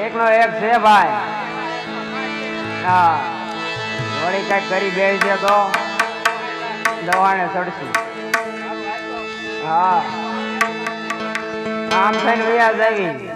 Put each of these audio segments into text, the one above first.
એકનો એક છે ભાઈ. હા. વળી કંઈક કરી બેસશે તો દવાને ચડશું. હા. આમ થઈને વ્યાજ આવી.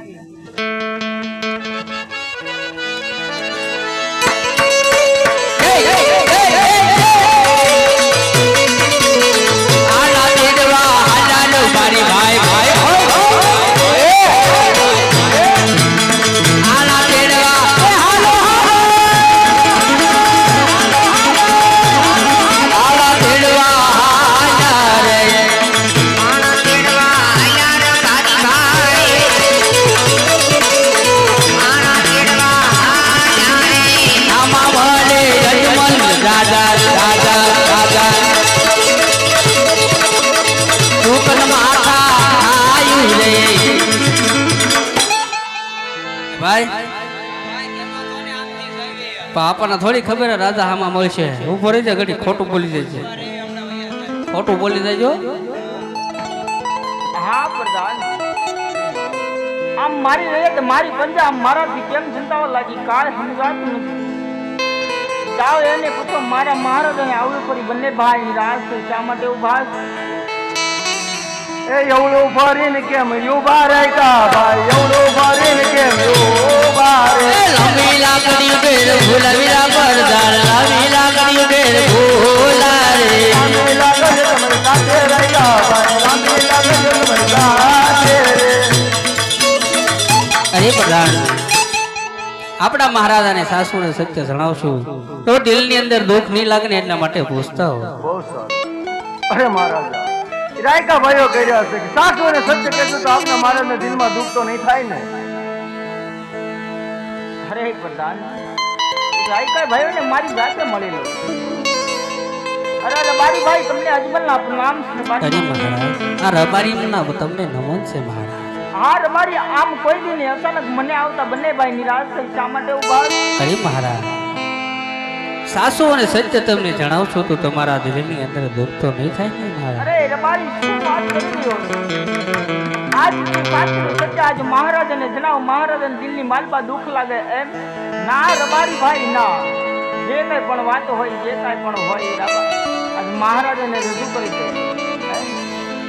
પણ આપણને થોડી ખબર રાજા હામાં મળશે. ઊભો રહી જાય ઘડી ખોટું બોલી જાય છે ખોટું બોલી જાય હા આમ મારી રહે તો મારી પંજા, આમ મારાથી કેમ ચિંતાઓ લાગી? કાળ સમજાતું નથી. એને પૂછો, મારા મહારાજાને આવડું પડી બંને ભાઈ, રાજ શા માટે ઊભા છે? એ એવડું ફરીને કેમ? યુવા રેકા ભાઈ. એવડું ફરીને કેમ? યુવા રે લંબી લાકડી બેર ભૂલાવીરા પરદાર લંબી લાકડી બેર ભૂલા રે લાંબી લાકડી તમારી સાથે રહ્યા ભાઈ. લાંબી લાકડી તમારી સાથે રે અરે પ્રધાન આપણા મહારાજાને સાસુને સત્ય જણાવશું. તો દિલની અંદર દુઃખ નહીં લાગે ને એટલા માટે પૂછતા હો. અરે મહારાજા રાયકા ભાઈઓ કર્યા છે કે સાસુ અને સત્ય કહેશું તો આપના મારા દિલમાં દુઃખ તો નહીં થાય ને. અરે પ્રધાન રાયકા ભાઈઓને મારી જાતે મળેલો અરે ભાઈ તમને અજમલના પ્રણામ અરે મહારાજ આ રબારી ના તમને નમન છે મહારાજ. હા રબારી આમ કોઈ દી નહીં. અચાનક મને આવતા બંને ભાઈ નિરાશ થઈ શા માટે ઊભા? અરે મહારાજ સાસુ અને સત્ય તમને જણાવશો તો તમારા દિલની અંદર દુઃખ તો નહીં થાય ને મહારાજ? અરે રબારી શું વાત કરી રહ્યો માલપા દુઃખ લાગે એમ? ના, રબારી ભાઈ, ના. જે કઈ પણ વાતો હોય, જે કઈ પણ હોય રબા આજ રજૂ કરી દે.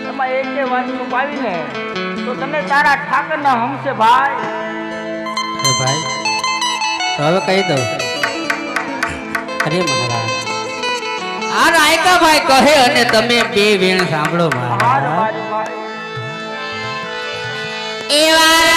એમાં? એક એક વાત છુપાવીને, તો તમે તારા ઠાકરના હમશે ભાઈ. ભાઈ હવે કહી દઉં. અરે મહારાજ આ રાયકા ભાઈ કહે અને તમે બે વેણ સાંભળો ભાઈ એવા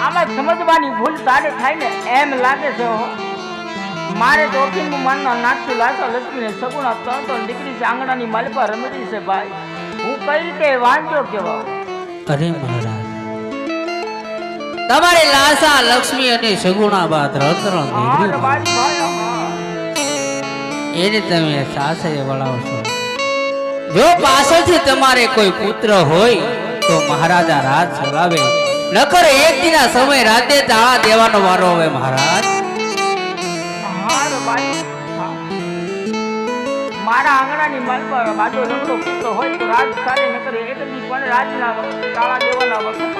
આમાં સમજવાની ભૂલ તારે થાય ને એમ લાગે છે મારે તો અખિલ માનના નાચતું લાચા લક્ષ્મીને સગુણા ત્રણ ત્રણ દીકરી છે આંગણાની માલપા રમતી છે ભાઈ. હું કઈ રીતે વાંચો કેવા અરે મહારાજ તમારી લાસા લક્ષ્મી અને સગુણા બાદ હા. એને તમે સાસરે વળાવશો. જો પાછળથી તમારે કોઈ પુત્ર હોય તો મહારાજા રાજ ચલાવે નકર એક દિના સમય રાતે તાળા દેવાનો વારો હવે મહારાજ. મારા આંગણાની માલપા બાજુ રમતો પૂરતો હોય તો રાજ ચાલે નકર એક દી પણ રાજના તાળા દેવાના વખત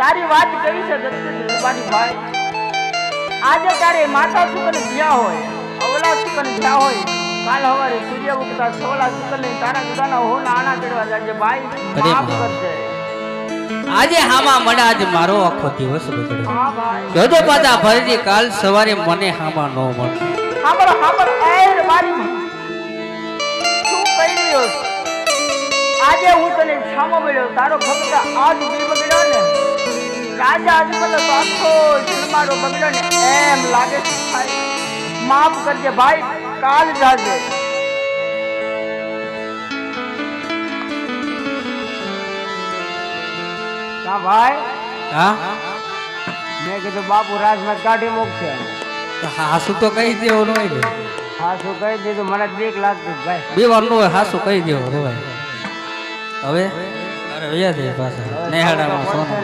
તારી વાત કરી છે દત્ત રબારી ભાઈ. આજે તારે માતા સુકન જ્યાં હોય, અવલા સુકન જ્યાં હોય કાલ હવારે સૂર્ય ઉગતા સોલા સુકન તારા ગુદાના હોના નાણા ચડવા જાજે ભાઈ માફ કરજે. આજે હામા મને આજ મારો આખો દિવસ બગડ્યો. હા ભાઈ. જોજો પાછા ફરીથી કાલ સવારે મને હામા નો મળશે સાંભળ સાંભળ એ મારી શું કહી રહ્યો આજે હું તને છામો મળ્યો તારો ભક્ત આજ બી બગડ્યો ને. રાજા અજમલ તો આખો બગડ્યો ને એમ લાગે છે માફ કરજે ભાઈ. કાલ જાજે. કા ભાઈ હા? મેં કીધું બાપુ રાજમાં કાઢી મૂકશે. હાસુ તો કહી દેવો હોય ને. હા કહી દીધું મને બીક લાગતી ભાઈ. બે વારનું હોય હાસુ કહી દેવો રોવાય હવે? અરે વ્યા દે પાછા નેહાડામાં સોનું.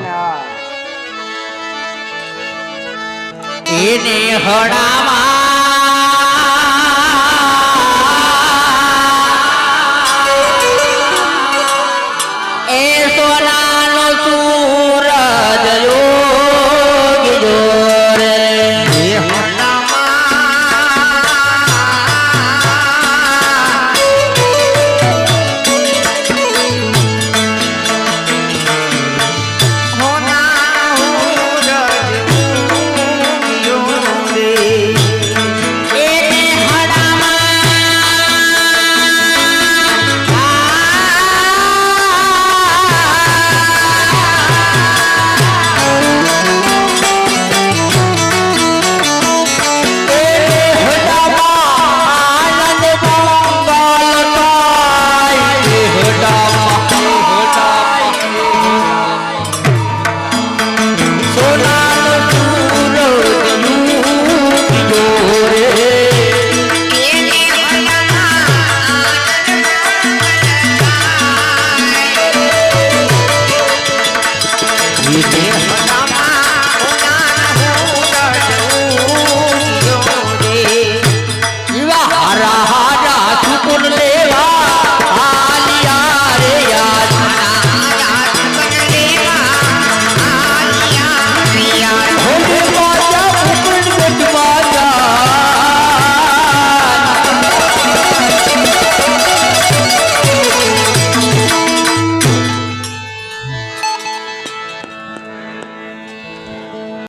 એને હણામાં amistad.